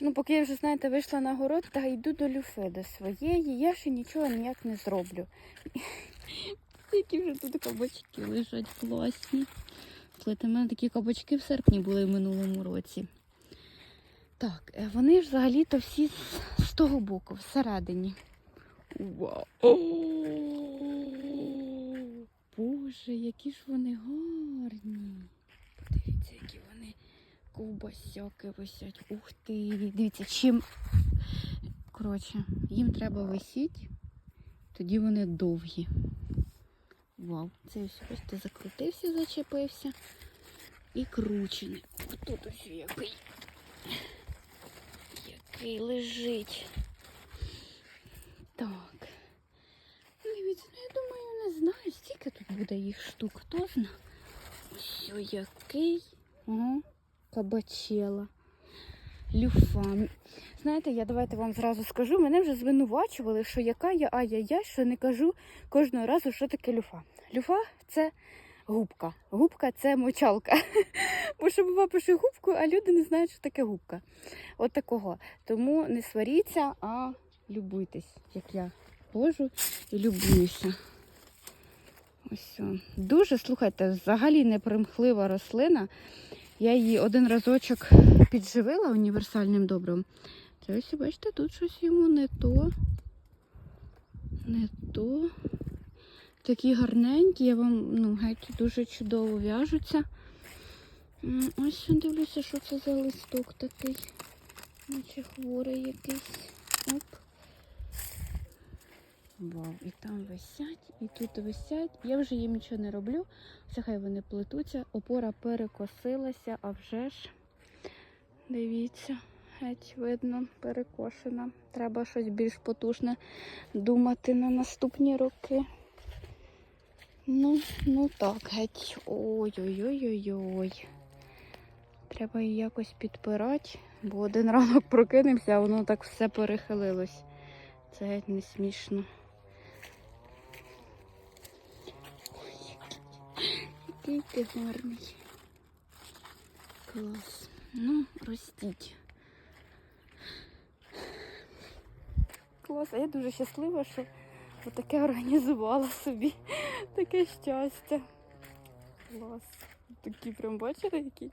Ну, поки я вже, знаєте, вийшла на город та йду до люфи до своєї, я ще нічого ніяк не зроблю. Які вже тут кабачки лежать класні. Слухайте, у мене такі кабачки в серпні були в минулому році. Так, е, вони ж взагалі-то всі з, того боку, всередині. Вау! Боже, які ж вони гарні. Подивіться, які вони ковбасяки висять. Ух ти! Дивіться, чим. Коротше, їм треба висіти, тоді вони довгі. Вау, це ось ти закрутився, зачепився. І кручений. Тут ось який. Який лежить. Так. Дивіться, ну я думаю, не знаю, стільки тут буде їх штук, хто зна. Ось який. Ого, кабачела. Люфа. Знаєте, я давайте вам зразу скажу, мене вже звинувачували, що яка я ай-яй-яй, що не кажу кожного разу, що таке люфа. Люфа це губка. Губка це мочалка. Бо що бува пише губку, а люди не знають, що таке губка. От такого. Тому не сваріться, а любуйтесь, як я ходжу і любуюся. Ось. Дуже, слухайте, взагалі непримхлива рослина. Я її один разочок підживила універсальним добром. Це ось, бачите, тут щось йому не то. Не то. Такі гарненькі, я вам ну, геть дуже чудово в'яжуться. Ось дивлюся, що це за листок такий. Наче хворий якийсь. Оп. Вау, і там висять, і тут висять. Я вже їм нічого не роблю. Все хай вони плетуться. Опора перекосилася, а вже ж, дивіться, геть видно, перекошена. Треба щось більш потужне думати на наступні роки. Ну, ну так, геть. Ой-ой-ой-ой-ой. Треба її якось підпирати, бо один ранок прокинемося, а воно так все перехилилось. Це геть не смішно. Який- ти гарний. Клас. Ну, ростіть. Клас, а я дуже щаслива, що таке організувала собі. Таке щастя. Клас. Такі прям бачили які?